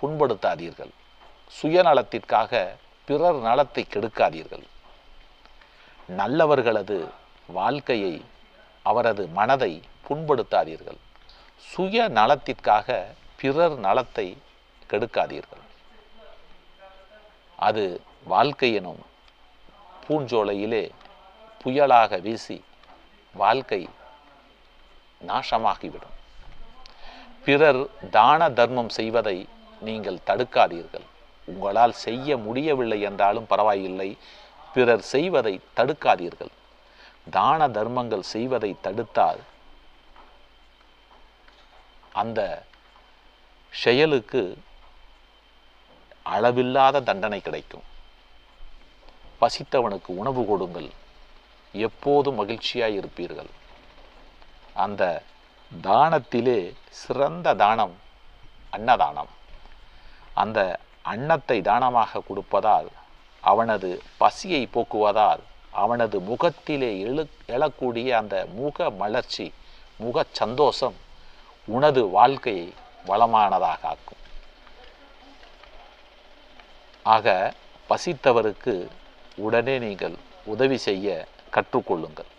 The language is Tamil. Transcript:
புண்படுத்தாதீர்கள். சுயநலத்திற்காக பிறர் நலத்தை கெடுக்காதீர்கள். நல்லவர்களது வாழ்க்கையை அவரது மனதை புண்படுத்தாதீர்கள். சுய நலத்திற்காக பிறர் நலத்தை கெடுக்காதீர்கள். அது வாழ்க்கை எனும் பூஞ்சோலையிலே புயலாக வீசி வாழ்க்கை நாசமாகிவிடும். பிறர் தான தர்மம் செய்வதை நீங்கள் தடுக்காதீர்கள். உங்களால் செய்ய முடியவில்லை என்றாலும் பரவாயில்லை. பிறர் செய்வதை தடுக்காதீர்கள். தான தர்மங்கள் செய்வதை தடுத்தால் அந்த செயலுக்கு அளவில்லாத தண்டனை கிடைக்கும். பசித்தவனுக்கு உணவு கொடுங்கள். எப்போதும் மகிழ்ச்சியாய் இருப்பீர்கள். அந்த தானத்திலே சிறந்த தானம் அன்னதானம். அந்த அன்னத்தை தானமாக கொடுப்பதால் அவனது பசியை போக்குவதால் அவனது முகத்திலே எழு எழக்கூடிய அந்த முக மலர்ச்சி முக சந்தோஷம் உனது வாழ்க்கையை வளமானதாக ஆக்கும். ஆக பசித்தவருக்கு உடனே நீங்கள் உதவி செய்ய கற்றுக்கொள்ளுங்கள்.